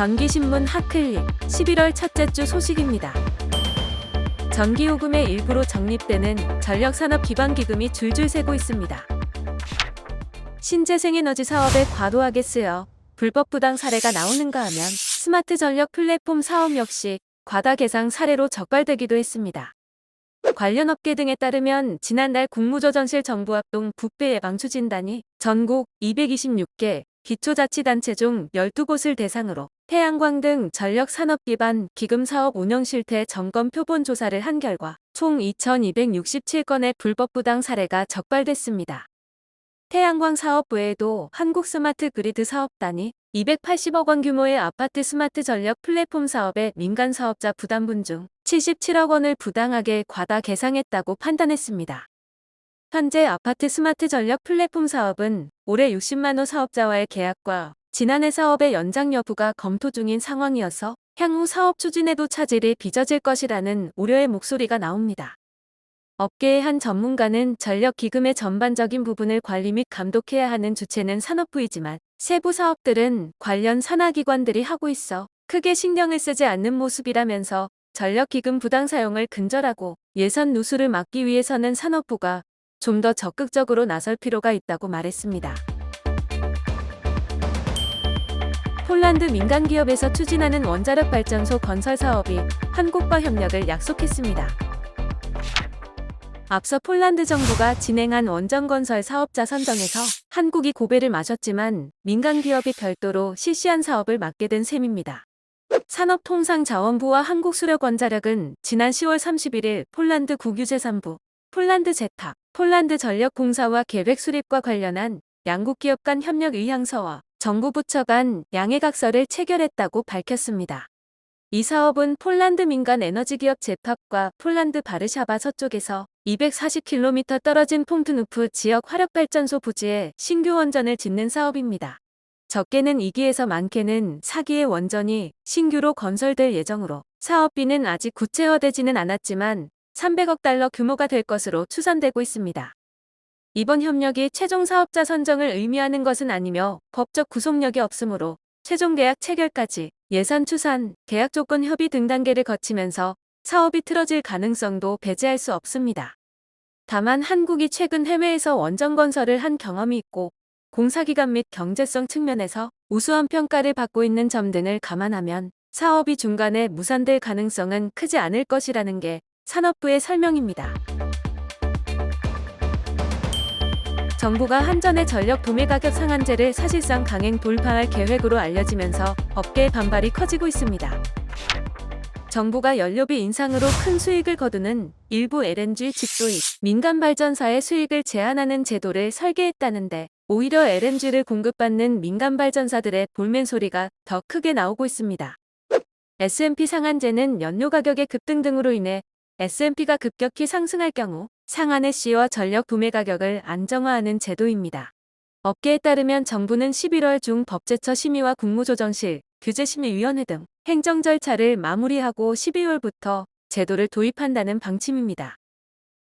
전기신문 핫클릭 11월 첫째 주 소식입니다. 전기요금의 일부로 적립되는 전력산업 기반 기금이 줄줄 새고 있습니다. 신재생에너지 사업에 과도하게 쓰여 불법 부당 사례가 나오는가 하면 스마트 전력 플랫폼 사업 역시 과다 계상 사례로 적발되기도 했습니다. 관련 업계 등에 따르면 지난달 국무조정실 정부합동 부패 예방 추진단이 전국 226개 기초자치단체 중 12곳을 대상으로 태양광 등 전력 산업 기반 기금 사업 운영 실태 점검 표본 조사를 한 결과 총 2,267건의 불법 부당 사례가 적발됐습니다. 태양광 사업 외에도 한국 스마트 그리드 사업단이 280억 원 규모의 아파트 스마트 전력 플랫폼 사업의 민간 사업자 부담분 중 77억 원을 부당하게 과다 계상했다고 판단했습니다. 현재 아파트 스마트 전력 플랫폼 사업은 올해 60만 호 사업자와의 계약과 지난해 사업의 연장 여부가 검토 중인 상황이어서 향후 사업 추진에도 차질이 빚어질 것이라는 우려의 목소리가 나옵니다. 업계의 한 전문가는 전력 기금의 전반적인 부분을 관리 및 감독해야 하는 주체는 산업부이지만 세부 사업들은 관련 산하기관들이 하고 있어 크게 신경을 쓰지 않는 모습이라면서 전력기금 부당 사용을 근절하고 예산 누수를 막기 위해서는 산업부가 좀 더 적극적으로 나설 필요가 있다고 말했습니다. 폴란드 민간 기업에서 추진하는 원자력 발전소 건설 사업이 한국과 협력을 약속했습니다. 앞서 폴란드 정부가 진행한 원전 건설 사업자 선정에서 한국이 고배를 마셨지만 민간 기업이 별도로 실시한 사업을 맡게 된 셈입니다. 산업통상자원부와 한국수력원자력은 지난 10월 31일 폴란드 국유재산부, 폴란드 제탁, 폴란드 전력공사와 계획 수립과 관련한 양국 기업 간 협력 의향서와 정부 부처 간 양해각서를 체결했다고 밝혔습니다. 이 사업은 폴란드 민간 에너지 기업 제팍과 폴란드 바르샤바 서쪽에서 240km 떨어진 퐁트누프 지역 화력발전소 부지에 신규 원전을 짓는 사업입니다. 적게는 2기에서 많게는 4기의 원전이 신규로 건설될 예정으로 사업비는 아직 구체화되지는 않았지만 300억 달러 규모가 될 것으로 추산되고 있습니다. 이번 협력이 최종 사업자 선정을 의미하는 것은 아니며 법적 구속력이 없으므로 최종 계약 체결까지 예산 추산, 계약 조건 협의 등 단계를 거치면서 사업이 틀어질 가능성도 배제할 수 없습니다. 다만 한국이 최근 해외에서 원전 건설을 한 경험이 있고 공사기간 및 경제성 측면에서 우수한 평가를 받고 있는 점 등을 감안하면 사업이 중간에 무산될 가능성은 크지 않을 것이라는 게 산업부의 설명입니다. 정부가 한전의 전력 도매 가격 상한제를 사실상 강행 돌파할 계획으로 알려지면서 업계의 반발이 커지고 있습니다. 정부가 연료비 인상으로 큰 수익을 거두는 일부 LNG 직도입, 민간 발전사의 수익을 제한하는 제도를 설계했다는데 오히려 LNG를 공급받는 민간 발전사들의 볼멘 소리가 더 크게 나오고 있습니다. S&P 상한제는 연료 가격의 급등 등으로 인해 S&P가 급격히 상승할 경우 상한의 시와 전력 구매 가격을 안정화하는 제도입니다. 업계에 따르면 정부는 11월 중 법제처 심의와 국무조정실, 규제심의위원회 등 행정 절차를 마무리하고 12월부터 제도를 도입한다는 방침입니다.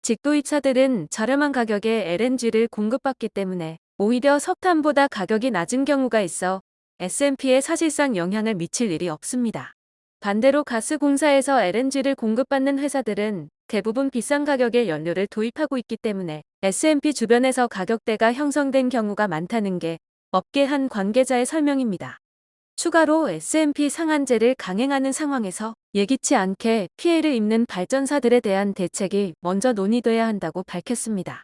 직도입사들은 저렴한 가격에 LNG를 공급받기 때문에 오히려 석탄보다 가격이 낮은 경우가 있어 S&P에 사실상 영향을 미칠 일이 없습니다. 반대로 가스공사에서 LNG를 공급받는 회사들은 대부분 비싼 가격의 연료를 도입하고 있기 때문에 S&P 주변에서 가격대가 형성된 경우가 많다는 게 업계 한 관계자의 설명입니다. 추가로 S&P 상한제를 강행하는 상황에서 예기치 않게 피해를 입는 발전사들에 대한 대책이 먼저 논의돼야 한다고 밝혔습니다.